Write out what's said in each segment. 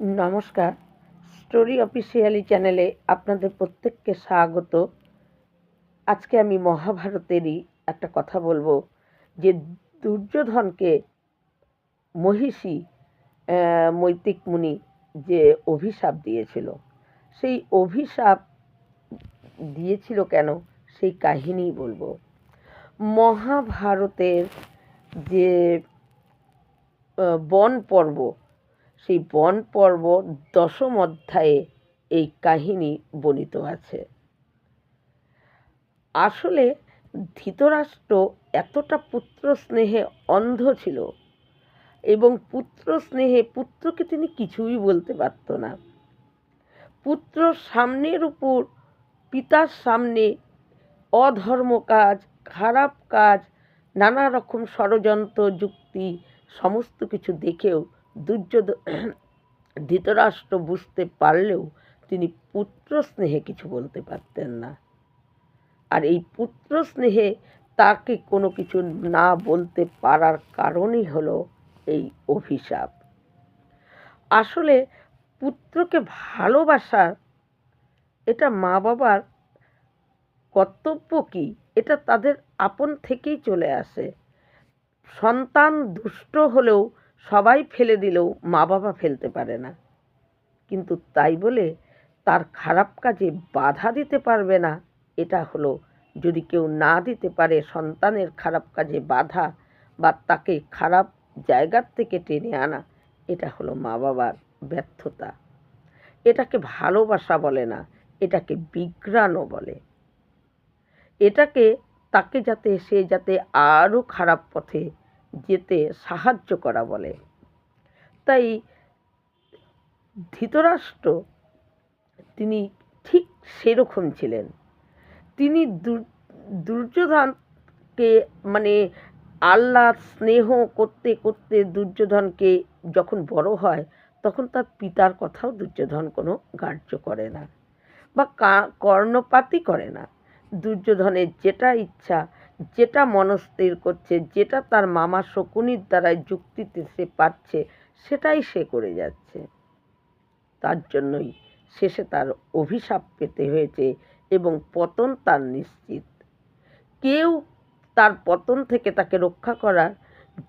নমস্কার। Story officially চ্যানেলে আপনাদের প্রত্যেককে স্বাগত। আজকে আমি মহাভারতেরই একটা কথা বলব যে দুর্যোধনকে মহিষী আহ, মৈত্রিক মুনি যে অভিশাপ দিয়েছিল সেই অভিশাপ দিয়েছিল কেন? সেই কাহিনী বলব। মহাভারতের যে বন পর্ব সেই বন পর্ব দশম অধ্যায়ে এই কাহিনী বর্ণিত আছে। আসলে ধৃতরাষ্ট্র এতটা পুত্র স্নেহে অন্ধ ছিল এবং পুত্র স্নেহে পুত্রকে তিনি কিছুই বলতে পারত না। পুত্র সামনের উপর, পিতার সামনে অধর্ম কাজ, খারাপ কাজ, নানা রকম ষড়যন্ত্র, যুক্তি, সমস্ত কিছু দেখেও দুর্যোধন ধৃতরাষ্ট্র বুঝতে পারলেও তিনি পুত্র স্নেহে কিছু বলতে পারতেন না। আর এই পুত্র স্নেহে তাকে কোনো কিছু না বলতে পারার কারণই হলো এই অভিশাপ। আসলে পুত্রকে ভালোবাসার এটা মা বাবার কর্তব্য কি? এটা তাদের আপন থেকেই চলে আসে। সন্তান দুষ্ট হলেও সবাই ফেলে দিলেও মা বাবা ফেলতে পারে না। কিন্তু তাই বলে তার খারাপ কাজে বাধা দিতে পারবে না, এটা হলো যদি কেউ না দিতে পারে সন্তানের খারাপ কাজে বাধা বা তাকে খারাপ জায়গার থেকে টেনে আনা, এটা হলো মা বাবার ব্যর্থতা। এটাকে ভালোবাসা বলে না, এটাকে বিঘ্রাণও বলে। এটাকে তাকে যাতে সে যাতে আরও খারাপ পথে যেতে সাহায্য করা বলে। তাই ধৃতরাষ্ট্র তিনি ঠিক সেরকম ছিলেন। তিনি দুর্যোধনকে মানে আল্লাহ স্নেহ করতে করতে দুর্যোধনকে যখন বড় হয়, তখন তার পিতার কথাও দুর্যোধন কোনো গ্রাহ্য করে না বা কর্ণপাতই করে না। দুর্যোধনের যেটা ইচ্ছা যেটা মনস্থির করছে, যেটা তার মামা শকুনির দ্বারাই যুক্তিতে সে পাচ্ছে সেটাই সে করে যাচ্ছে। তার জন্যই শেষে তার অভিশাপ পেতে হয়েছে এবং পতন তার নিশ্চিত। কেউ তার পতন থেকে তাকে রক্ষা করার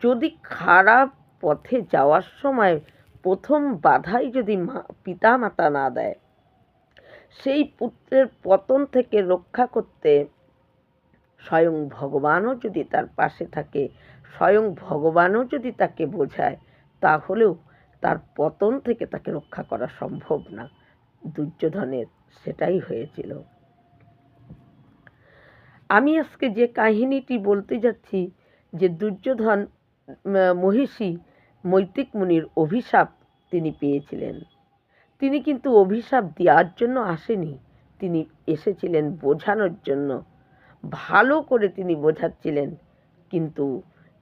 যদি খারাপ পথে যাওয়ার সময় প্রথম বাধাই যদি মা পিতা মাতা না দেয়, সেই পুত্রের পতন থেকে রক্ষা করতে স্বয়ং ভগবানও যদি তার পাশে থাকে, স্বয়ং ভগবানও যদি তাকে বোঝায়, তাহলেও তার পতন থেকে তাকে রক্ষা করা সম্ভব না। দুর্যোধনের সেটাই হয়েছিল। আমি আজকে যে কাহিনীটি বলতে যাচ্ছি, যে দুর্যোধন মহিষী মৈত্রিক মুনির অভিশাপ তিনি পেয়েছিলেন। তিনি কিন্তু অভিশাপ দেওয়ার জন্য আসেনি। তিনি এসেছিলেন বোঝানোর জন্য। ভালো করে তিনি বোঝাচ্ছিলেন, কিন্তু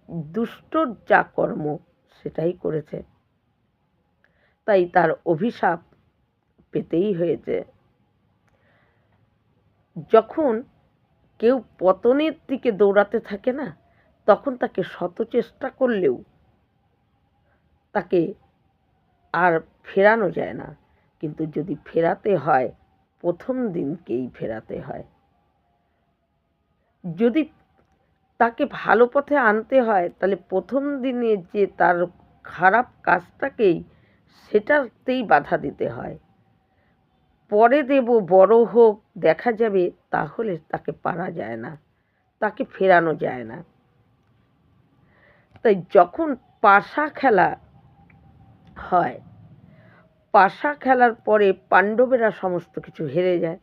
দুষ্টর যা কর্ম সেটাই করেছে। তাই তার অভিশাপ পেতেই হয়েছে। যখন কেউ পতনের দিকে দৌড়াতে থাকে না, তখন তাকে শত চেষ্টা করলেও তাকে আর ফেরানো যায় না। কিন্তু যদি ফেরাতে হয়, প্রথম দিনকেই ফেরাতে হয়। যদি তাকে ভালো পথে আনতে হয়, তাহলে প্রথম দিনে যে তার খারাপ কাজটাকেই সেটাতেই বাধা দিতে হয়। পরে দেব বড় হোক, দেখা যাবে, তাহলে তাকে পারা যায় না, তাকে ফেরানো যায় না। তাই যখন পাশা খেলা হয়, পাশা খেলার পরে পাণ্ডবেরা সমস্ত কিছু হেরে যায়।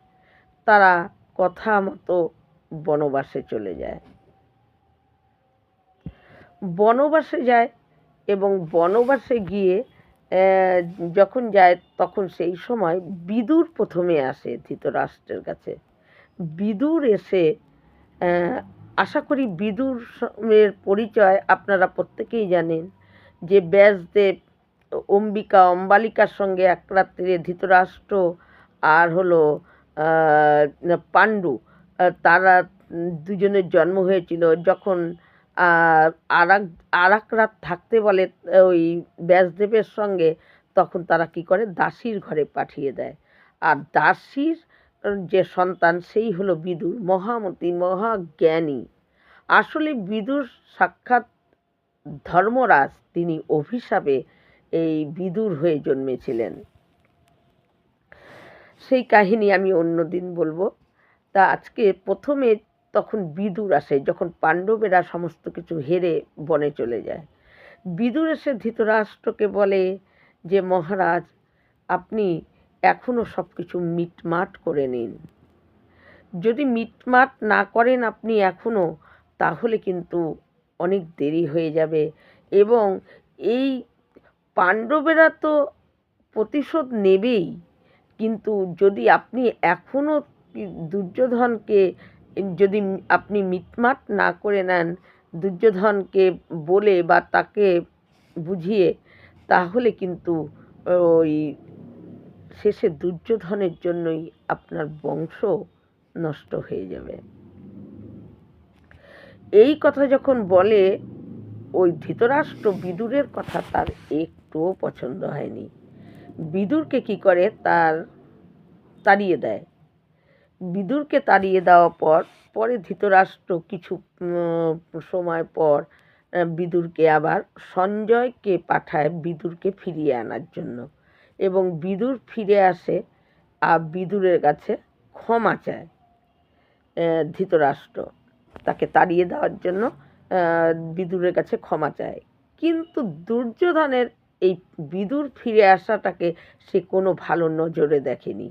তারা কথা মতো বনবাসে চলে যায়। বনবাসে যায় এবং বনবাসে গিয়ে যখন যায় তখন সেই সময় বিদুর প্রথমে আসে ধৃতরাষ্ট্রের কাছে। বিদুর এসে আশা করি বিদুর এর পরিচয় আপনারা প্রত্যেকেই জানেন যে ব্যাসদেব, অম্বিকা, অম্বালিকার সঙ্গে এক রাত্রে ধৃতরাষ্ট্র আর হলো পাণ্ডু তারা দুজনের জন্ম হয়েছিল যখন আর আর এক রাত থাকতে বলে ওই ব্যাসদেবের সঙ্গে, তখন তারা কি করে? দাসীর ঘরে পাঠিয়ে দেয়। আর দাসীর যে সন্তান, সেই হলো বিদুর মহামতি, মহাজ্ঞানী। আসলে বিদুর সাক্ষাৎ ধর্মরাজ, তিনি অভিশাপে এই বিদুর হয়ে জন্মেছিলেন। সেই কাহিনী আমি অন্যদিন বলব। তা আজকে প্রথমে তখন বিদুর আসে, যখন পাণ্ডবেরা সমস্ত কিছু হেরে বনে চলে যায়। বিদুর এসে ধৃতরাষ্ট্রকে বলে যে, মহারাজ, আপনি এখনও সব কিছু মিটমাট করে নিন। যদি মিটমাট না করেন আপনি এখনও তাহলে কিন্তু অনেক দেরি হয়ে যাবে। এবং এই পাণ্ডবেরা তো প্রতিশোধ নেবেই, কিন্তু যদি আপনি এখনও দুর্যোধনকে যদি আপনি মিটমাট না করে নেন, দুর্যোধনকে বলে বা তাকে বুঝিয়ে, তাহলে কিন্তু ওই শেষে দুর্যোধনের জন্যই আপনার বংশ নষ্ট হয়ে যাবে। এই কথা যখন বলে, ওই ধৃতরাষ্ট্র বিদুরের কথা তার একটুও পছন্দ হয়নি। বিদুরকে কি করে? তার তাড়িয়ে দেয়। বিদুরকে তাড়িয়ে দেওয়ার পর, পরে ধৃতরাষ্ট্র কিছু সময় পর বিদুরকে আবার সঞ্জয়কে পাঠায় বিদুরকে ফিরিয়ে আনার জন্য। এবং বিদুর ফিরে আসে আর বিদুরের কাছে ক্ষমা চায় ধৃতরাষ্ট্র। তাকে তাড়িয়ে দেওয়ার জন্য বিদুরের কাছে ক্ষমা চায়। কিন্তু দুর্যোধনের এই বিদুর ফিরে আসাটাকে সে কোনো ভালো নজরে দেখেনি।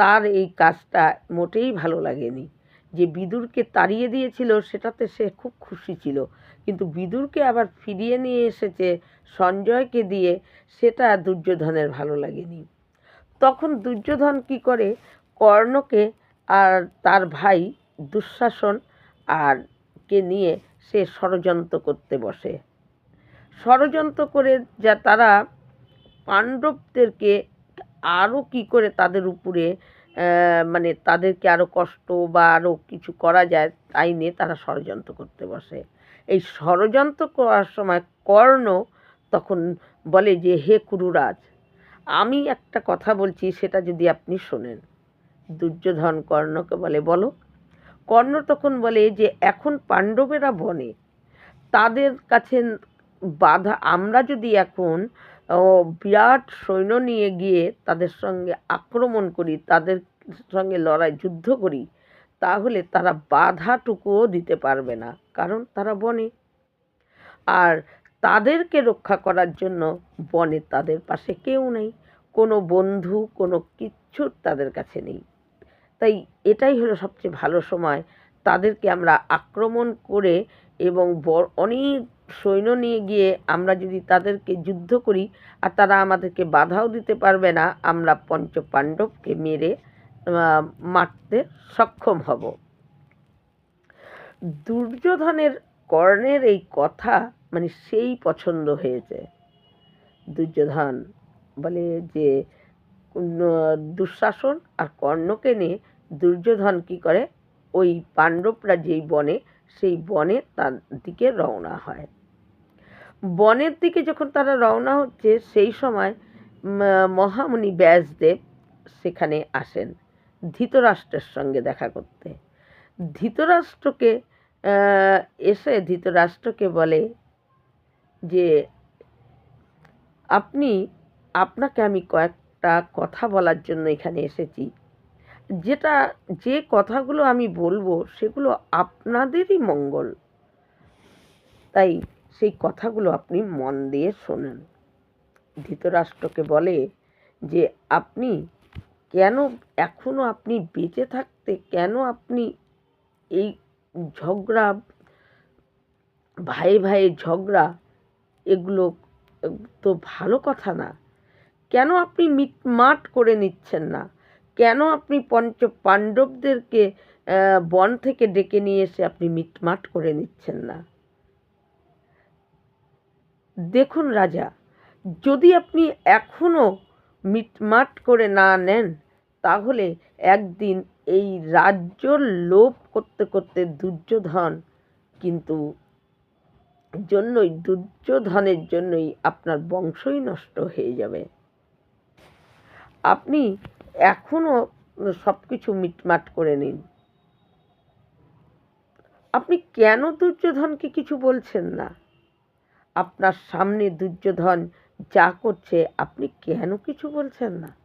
তার এই কাজটা মোটেই ভালো লাগেনি। যে বিদুরকে তাড়িয়ে দিয়েছিল, সেটাতে সে খুব খুশি ছিল। কিন্তু বিদুরকে আবার ফিরিয়ে নিয়ে এসেছে সঞ্জয়কে দিয়ে, সেটা দুর্যোধনের ভালো লাগেনি। তখন দুর্যোধন কি করে, কর্ণকে আর তার ভাই দুঃশাসন আর কে নিয়ে সে ষড়যন্ত্র করতে বসে। ষড়যন্ত্র করে যা তারা পাণ্ডবদেরকে আরও কি করে তাদের উপরে মানে তাদেরকে আরও কষ্ট বা আরও কিছু করা যায় তাই নিয়ে তারা ষড়যন্ত্র করতে বসে। এই ষড়যন্ত্র করার সময় কর্ণ তখন বলে যে, হে কুরুরাজ, আমি একটা কথা বলছি, সেটা যদি আপনি শোনেন। দুর্যোধন কর্ণকে বলে, বলো। কর্ণ তখন বলে যে, এখন পাণ্ডবেরা বনে, তাদের কাছে বাধা, আমরা যদি এখন বিরাট সৈন্য নিয়ে গিয়ে তাদের সঙ্গে আক্রমণ করি, তাদের সঙ্গে লড়াই, যুদ্ধ করি, তাহলে তারা বাধাটুকুও দিতে পারবে না, কারণ তারা বনে। আর তাদেরকে রক্ষা করার জন্য বনে তাদের পাশে কেউ নেই, কোনো বন্ধু, কোনো কিচ্ছু তাদের কাছে নেই। তাই এটাই হলো সবচেয়ে ভালো সময়, তাদেরকে আমরা আক্রমণ করে এবং অনেক সৈন্য নিয়ে গিয়ে আমরা যদি তাদেরকে যুদ্ধ করি আর তারা আমাদেরকে বাধাও দিতে পারবে না, আমরা পঞ্চ পাণ্ডবকে মেরে মারতে সক্ষম হব। দুর্যোধনের কর্ণের এই কথা মানে সেই পছন্দ হয়েছে। দুর্যোধন বলে যে দুঃশাসন আর কর্ণকে নিয়ে দুর্যোধন কি করে? ওই পাণ্ডবরা যেই বনে, সেই বনে তার দিকে রওনা হয়। বনের দিকে যখন তারা রওনা হচ্ছে, সেই সময় মহামুনি ব্যাসদেব সেখানে আসেন ধৃতরাষ্ট্রের সঙ্গে দেখা করতে। ধৃতরাষ্ট্রকে এসে ধৃতরাষ্ট্রকে বলে যে, আপনি, আপনাকে আমি কয়েকটা কথা বলার জন্য এখানে এসেছি। যেটা, যে কথাগুলো আমি বলব সেগুলো আপনাদেরই মঙ্গল। তাই সেই কথাগুলো আপনি মন দিয়ে শোনেন। ধৃতরাষ্ট্রকে বলে যে, আপনি কেন এখনও আপনি বেঁচে থাকতে কেন আপনি এই ঝগড়া ভাই ভাই ঝগড়া, এগুলো তো ভালো কথা না। কেন আপনি মিটমাট করে নিচ্ছেন না? কেন আপনি পঞ্চ পাণ্ডবদেরকে বন থেকে ডেকে নিয়ে এসে আপনি মিটমাট করে নিচ্ছেন না? দেখুন রাজা, যদি আপনি এখনও মিটমাট করে না নেন, তাহলে একদিন এই রাজ্য লোভ করতে করতে দুর্যোধন কিন্তু জন্যই, দুর্যোধনের জন্যই আপনার বংশই নষ্ট হয়ে যাবে। আপনি এখনও সব কিছু মিটমাট করে নিন। আপনি কেন দুর্যোধনকে কিছু বলছেন না? আপনার সামনে দুর্যোধন যা করছে, আপনি কেন কিছু বলছেন না?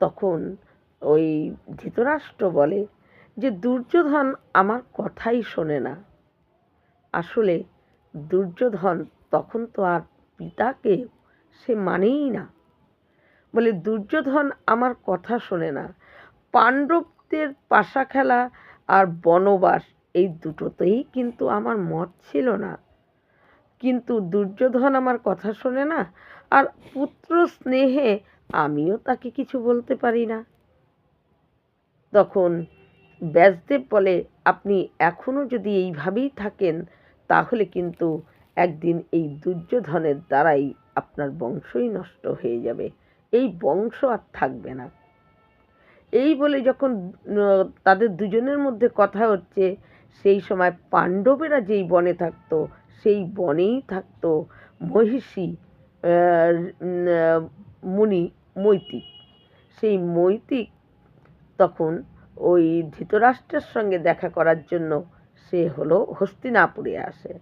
তখন ওই ধৃতরাষ্ট্র বলে যে, দুর্যোধন আমার কথাই শোনে না। আসলে দুর্যোধন তখন তো আর পিতাকে সে মানেই না। বলে, দুর্যোধন আমার কথা শোনে না। পাণ্ডবদের পাশা খেলা আর বনবাস এই দুটোতেই কিন্তু আমার মত ছিল না। কিন্তু দুর্যোধন আমার কথা শোনে না, আর পুত্র স্নেহে আমিও তাকে কিছু বলতে পারি না। তখন ব্যাসদেব বলে, আপনি এখনও যদি এইভাবেই থাকেন, তাহলে কিন্তু একদিন এই দুর্যোধনের দ্বারাই আপনার বংশই নষ্ট হয়ে যাবে। এই বংশ আর থাকবে না। এই বলে যখন তাদের দুজনের মধ্যে কথা হচ্ছে, সেই সময় পাণ্ডবেরা যেই বনে থাকতো সেই বনেই থাকতো মহিষী মুনি মৈতিক। সেই মৈতিক তখন ওই ধৃতরাষ্ট্রের সঙ্গে দেখা করার জন্য সে হলো হস্তিনাপুরে আসে।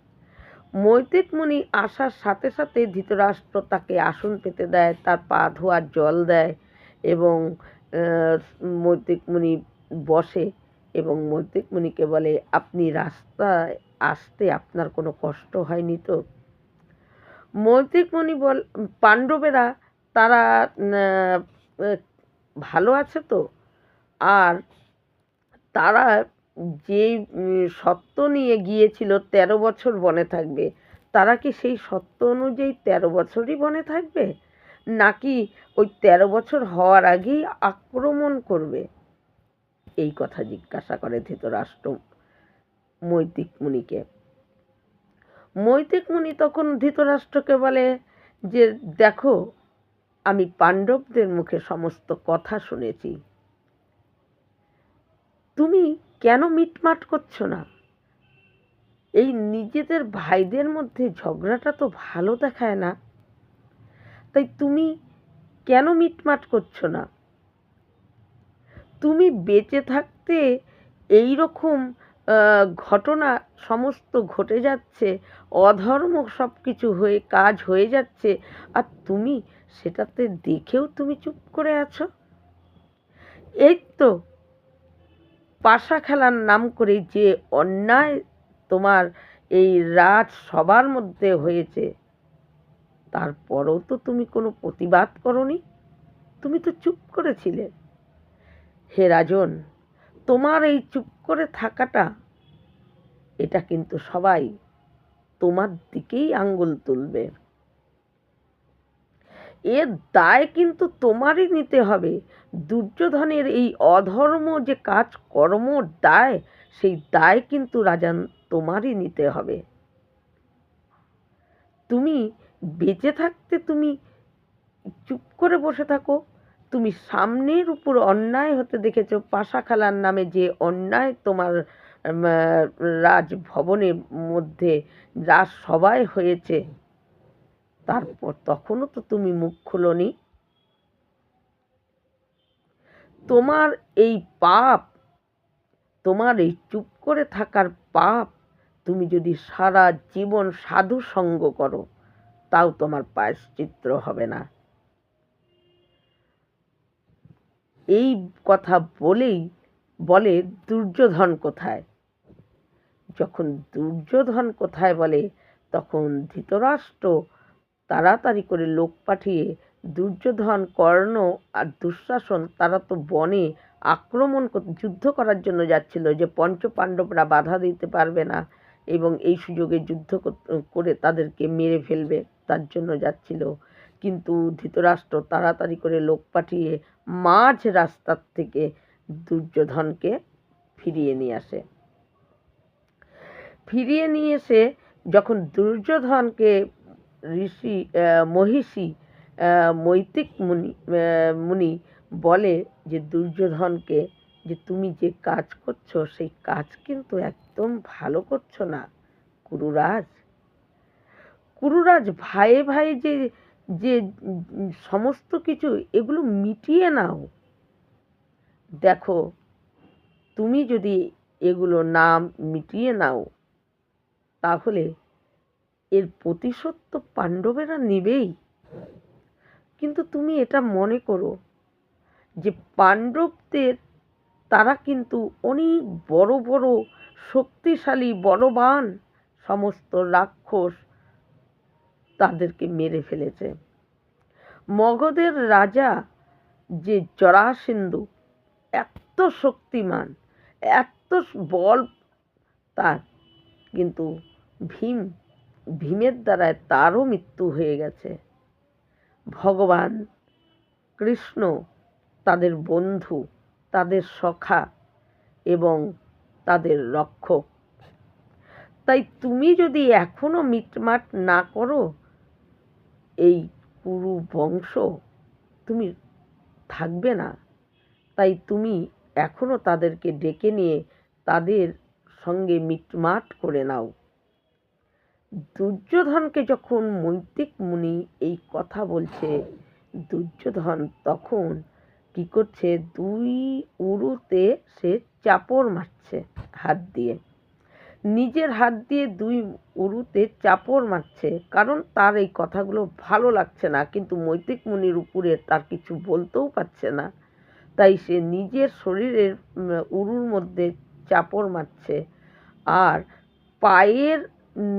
মৈতিক মুনি আসার সাথে সাথে ধৃতরাষ্ট্র তাকে আসন পেতে দেয়, তার পা ধোয়ার জল দেয় এবং মৈত্রিক মুনি বসে এবং মৈত্রিক মুনিকে বলে, আপনি রাস্তায় আসতে আপনার কোনো কষ্ট হয়নি তো? মৈত্রিকমণি বল, পাণ্ডবেরা তারা ভালো আছে তো? আর তারা যে সত্য নিয়ে গিয়েছিল তেরো বছর বনে থাকবে, তারা কি সেই সত্য অনুযায়ী তেরো বছরই বনে থাকবে? নাকি ওই তেরো বছর হওয়ার আগেই আক্রমণ করবে? এই কথা জিজ্ঞাসা করে ধৃতরাষ্ট্র মৈতিক মুনিকে। মৈতিক মুনি তখন ধৃতরাষ্ট্রকে বলে যে, দেখো, আমি পাণ্ডবদের মুখে সমস্ত কথা শুনেছি। তুমি কেন মিটমাট করছ না? এই নিজেদের ভাইদের মধ্যে ঝগড়াটা তো ভালো দেখায় না। তাই তুমি কেন মিটমাট করছ না? তুমি বেঁচে থাকতে এই রকম ঘটনা সমস্ত ঘটে যাচ্ছে, অধর্ম সব কিছু হয়ে, কাজ হয়ে যাচ্ছে, আর তুমি সেটাতে দেখেও তুমি চুপ করে আছো? এই তো পাশা খেলার নাম করে যে অন্যায় তোমার এই রাজ সবার মধ্যে হয়েছে, তারপরও তো তুমি কোনো প্রতিবাদ করনি? তুমি তো চুপ করেছিলে। হে রাজন তোমার এই চুপ করে থাকাটা, এটা কিন্তু সবাই তোমার দিকেই আঙ্গুল তুলবে। এর দায় কিন্তু তোমারই নিতে হবে। দুর্যোধনের এই অধর্ম যে কাজ কর্ম দায়, সেই দায় কিন্তু রাজান তোমারই নিতে হবে। তুমি বেঁচে থাকতে তুমি চুপ করে বসে থাকো। তুমি সামনের উপর অন্যায় হতে দেখেছ। পাশা খালার নামে যে অন্যায় তোমার রাজভবনের মধ্যে রাজসভায় হয়েছে, তারপর তখনও তো তুমি মুখ খুলনি। তোমার এই পাপ, তোমার এই চুপ করে থাকার পাপ তুমি যদি সারা জীবন সাধু সঙ্গ করো, তাও তোমার পায়শ্চিত্র হবে না। এই কথা বলেই বলে, দুর্যোধন কোথায়? যখন দুর্যোধন কোথায় বলে, তখন ধৃতরাষ্ট্র তাড়াতাড়ি করে লোক পাঠিয়ে দুর্যোধন, কর্ণ আর দুঃশাসন, তারা তো বনে আক্রমণ যুদ্ধ করার জন্য যাচ্ছিল যে পঞ্চ পাণ্ডবরা বাধা দিতে পারবে না এবং এই সুযোগে যুদ্ধ করে তাদেরকে মেরে ফেলবে, তার জন্য যাচ্ছিল। কিন্তু ধৃতরাষ্ট্র তাড়াতাড়ি করে লোক পাঠিয়ে মাঝ রাস্তার থেকে দুর্যোধনকে ফিরিয়ে নিয়ে আসে। ফিরিয়ে নিয়ে এসে যখন দুর্যোধনকে ঋষি মহিষী মৈতিক মুনি মুনি বলে যে, দুর্যোধনকে, যে তুমি যে কাজ করছ, সেই কাজ কিন্তু একদম ভালো করছ না, কুরুরাজ। কুরুরাজ ভাইয়ে ভাই যে যে সমস্ত কিছু এগুলো মিটিয়ে নাও। দেখো, তুমি যদি এগুলো না মিটিয়ে নাও, তাহলে এর প্রতিশোধ তো পাণ্ডবেরা নেবেই। কিন্তু তুমি এটা মনে করো যে পাণ্ডবদের তারা কিন্তু অনেক বড় বড় শক্তিশালী, বলবান সমস্ত রাক্ষস তাদেরকে মেরে ফেলেছে। মগধের রাজা যে জরাসিন্ধু, এত শক্তিমান, এত বল তার, কিন্তু ভীম, ভীমের দ্বারায় তারও মৃত্যু হয়ে গেছে। ভগবান কৃষ্ণ তাদের বন্ধু, তাদের সখা এবং তাদের রক্ষক। তাই তুমি যদি এখনও মিটমাট না করো এই কুরু বংশ তুমি থাকবে না। তাই তুমি এখনও তাদেরকে ডেকে নিয়ে তাদের সঙ্গে মিটমাট করে নাও। দুর্যোধনকে যখন মৈত্রিক মুনি এই কথা বলছে, দুর্যোধন তখন কি করছে? দুই উরুতে সে চাপড় মারছে হাত দিয়ে। নিজের হাত দিয়ে দুই উরুতে চাপড় মারছে। কারণ তার এই কথাগুলো ভালো লাগছে না, কিন্তু মৈত্রিক মুনির উপরে তার কিছু বলতেও পারছে না। তাই সে নিজের শরীরের উরুর মধ্যে চাপড় মারছে আর পায়ের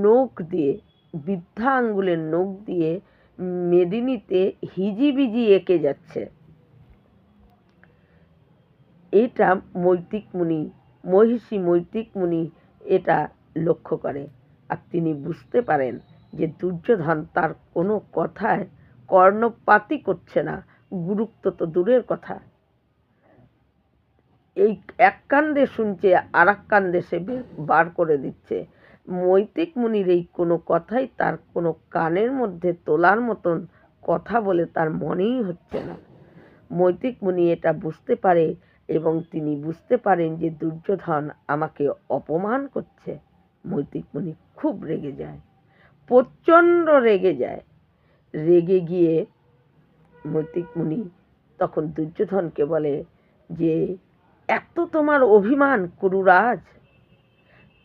নখ দিয়ে, বৃদ্ধা আঙ্গুলের নখ দিয়ে মেদিনীতে হিজিবিজি এঁকে যাচ্ছে। এটা মৈত্রিক মুনি, মহিষী মৈত্রিক মুনি এটা লক্ষ্য করে। আর তিনি বুঝতে পারেন যে দুর্যোধন তার কোনো কথায় কর্ণপাতই করছে না। গুরুত্ব তো দূরের কথা। এই এক কান্দে শুনছে, আর এক কান্দে সে বার করে দিচ্ছে। মৈত্রিক মুনির এই কোনো কথাই তার কোনো কানের মধ্যে তোলার মতন কথা বলে তার মনেই হচ্ছে না। মৈত্রিক মুনি এটা বুঝতে পারে এবং তিনি বুঝতে পারেন যে দুর্যোধন আমাকে অপমান করছে। মৈত্রিক মুনি খুব রেগে যায়। প্রচণ্ড রেগে যায়। রেগে গিয়ে মৈত্রিক মুনি তখন দুর্যোধনকে বলে যে, এত তোমার অভিমান কুরুরাজ!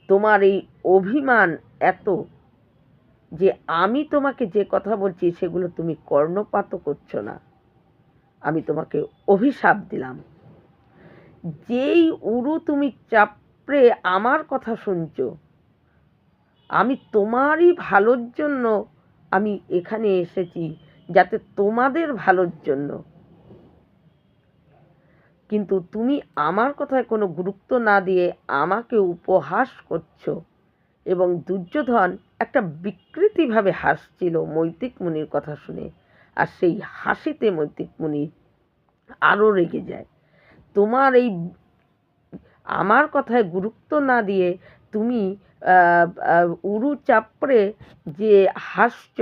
তোমার এই অভিমান এত যে আমি তোমাকে যে কথা বলছি সেগুলো তুমি কর্ণপাত করছ না। আমি তোমাকে অভিশাপ দিলাম। যেই উরু তুমি চাপড়ে আমার কথা শুনছ, আমি তোমারই ভালোর জন্য আমি এখানে এসেছি, যাতে তোমাদের ভালোর জন্য। কিন্তু তুমি আমার কথায় কোনো গুরুত্ব না দিয়ে আমাকে উপহাস করছ এবং দুর্যোধন একটা বিকৃতিভাবে হাসছিল মৈত্রিক মুনির কথা শুনে, আর সেই হাসিতে মৈত্রিক মুনি আরও রেগে যায়। তোমার এই আমার কথায় গুরুত্ব না দিয়ে তুমি উরু চাপড়ে যে হাসছ,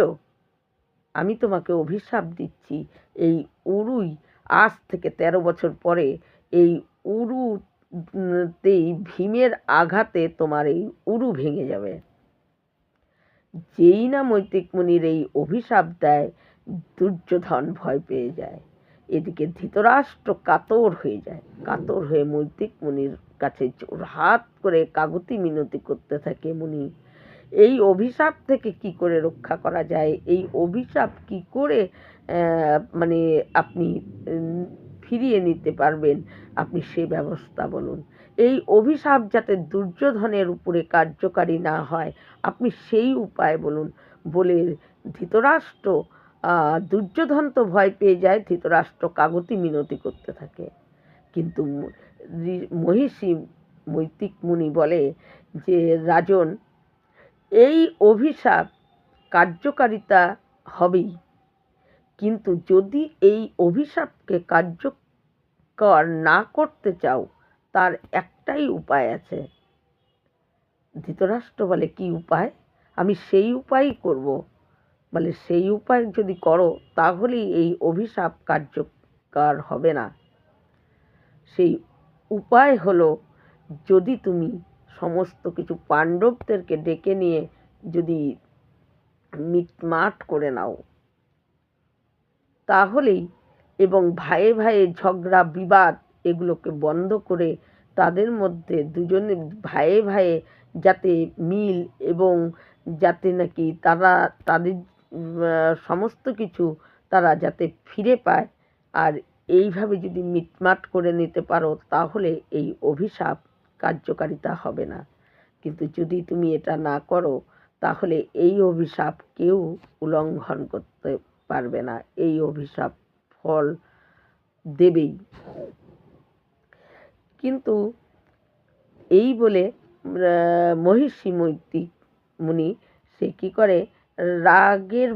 আমি তোমাকে অভিশাপ দিচ্ছি। এই উরুই আজ থেকে তেরো বছর পরে এই উরুতেই ভীমের আঘাতে তোমার এই উরু ভেঙে যাবে। যেই না মৈত্রিক মুনির এই অভিশাপ দেয়, দুর্যোধন ভয় পেয়ে যায়। এদিকে ধৃতরাষ্ট্র কাতর হয়ে যায়। কাতর হয়ে মৈত্রিক মুনির কাছে জোর হাত করে কাগতি মিনতি করতে থাকে মুনি। এই অভিশাপ থেকে কি করে রক্ষা করা যায়? এই অভিশাপ কি করে মানে আপনি ফিরিয়ে নিতে পারবেন? আপনি সে ব্যবস্থা বলুন। এই অভিশাপ যাতে দুর্যোধনের উপরে কার্যকারী না হয়, আপনি সেই উপায় বলুন বলে ধৃতরাষ্ট্র দুর্যোধন তো ভয় পেয়ে যায়, ধৃতরাষ্ট্র কাগতি মিনতি করতে থাকে। কিন্তু মহিষী মৈত্রিক মুনি বলে যে, রাজন, এই অভিশাপ কার্যকারিতা হবেই। কিন্তু যদি এই অভিশাপকে কার্যকর না করতে চাও, তার একটাই উপায় আছে। ধৃতরাষ্ট্র বলে, কি উপায়? আমি সেই উপায়ই করব। বলে, সেই উপায় যদি করো, তাহলেই এই অভিশাপ কার্যকর হবে না। সেই উপায় হলো, যদি তুমি সমস্ত কিছু পাণ্ডবদেরকে ডেকে নিয়ে যদি মিটমাট করে নাও, তাহলেই এবং ভাইয়ে ভাইয়ে ঝগড়া, বিবাদ এগুলোকে বন্ধ করে তাদের মধ্যে দুজনে ভাইয়ে ভাইয়ে যাতে মিল এবং যাতে নাকি তারা তাদের সমস্ত কিছু তারা যাতে ফিরে পায়। আর এইভাবে যদি মিটমাট করে নিতে পারো, তাহলে এই অভিশাপ কার্যকারিতা হবে না। কিন্তু যদি তুমি এটা না করো, তাহলে এই অভিশাপ কেউ উল্লঙ্ঘন করতে পারবে না। এই অভিশাপ ফল দেবেই। কিন্তু এই বলে মহিষী মৈত্রী মুনি সে কী করে রাগের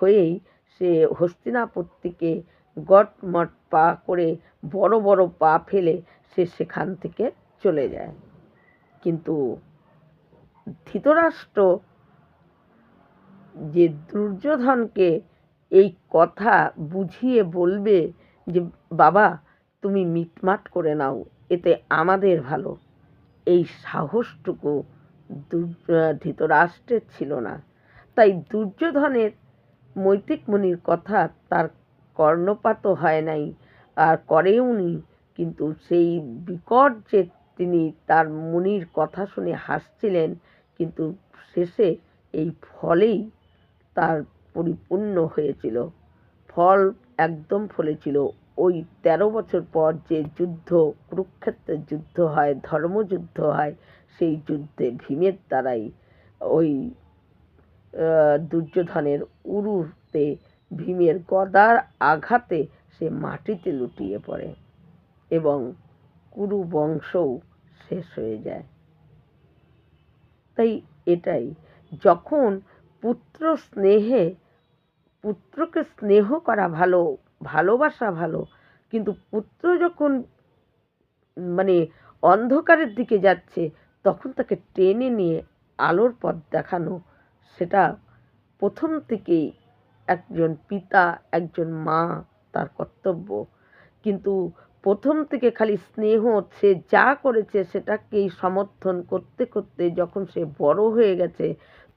হয়েই সে হস্তিনাপত্তিকে গটমট পা করে বড় বড় পা ফেলে সে সেখান থেকে চলে যায়। কিন্তু ধৃতরাষ্ট্র যে দুর্যোধনকে এই কথা বুঝিয়ে বলবে যে, বাবা, তুমি মিটমাট করে নাও, এতে আমাদের ভালো। এই সাহসটুকু ধৃতরাষ্ট্রের ছিল না। তাই দুর্যোধনের মৈত্রিক মুনির কথা তার কর্ণপাতও হয় নাই। আর করেওনি কিন্তু সেই বিকট যে তিনি তার মুনির কথা শুনে হাসছিলেন, কিন্তু শেষে এই ফলেই তার পরিপূর্ণ হয়েছিল। ফল একদম ফলেছিল। ওই তেরো বছর পর যে যুদ্ধ, কুরুক্ষেত্রের যুদ্ধ হয়, ধর্মযুদ্ধ হয়, সেই যুদ্ধে ভীমের দ্বারাই ওই দুর্যোধনের উরুতে ভীমের গদার আঘাতে সে মাটিতে লুটিয়ে পড়ে এবং কুরু বংশও শেষ হয়ে যায়। তাই এটাই, যখন পুত্র স্নেহে, পুত্রকে স্নেহ করা ভালো, ভালোবাসা ভালো, কিন্তু পুত্র যখন মানে অন্ধকারের দিকে যাচ্ছে, তখন তাকে টেনে নিয়ে আলোর পথ দেখানো সেটা প্রথম থেকেই একজন পিতা, একজন মা তার কর্তব্য। কিন্তু প্রথম থেকে খালি স্নেহ, সে যা করেছে সেটাকেই সমর্থন করতে করতে যখন সে বড় হয়ে গেছে,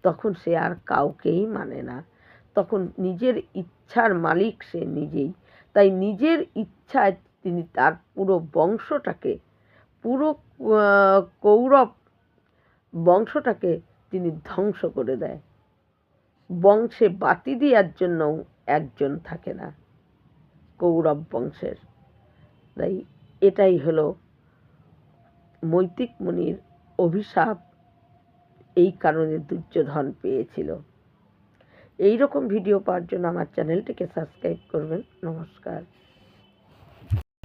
তখন সে আর কাউকেই মানে না। তখন নিজের ইচ্ছার মালিক সে নিজেই। তাই নিজের ইচ্ছায় তিনি তার পুরো বংশটাকে, পুরো কৌরব বংশটাকে তিনি ধ্বংস করে দেয়। বংশে বাতি দেওয়ার জন্য একজন থাকে না কৌরব বংশের। তাই এটাই হলো মৈতিক মুনির অভিশাপ। এই কারণে দুর্যোধন পেয়েছিল। এই রকম ভিডিও পাওয়ার জন্য আমার চ্যানেলটিকে সাবস্ক্রাইব করবেন। নমস্কার।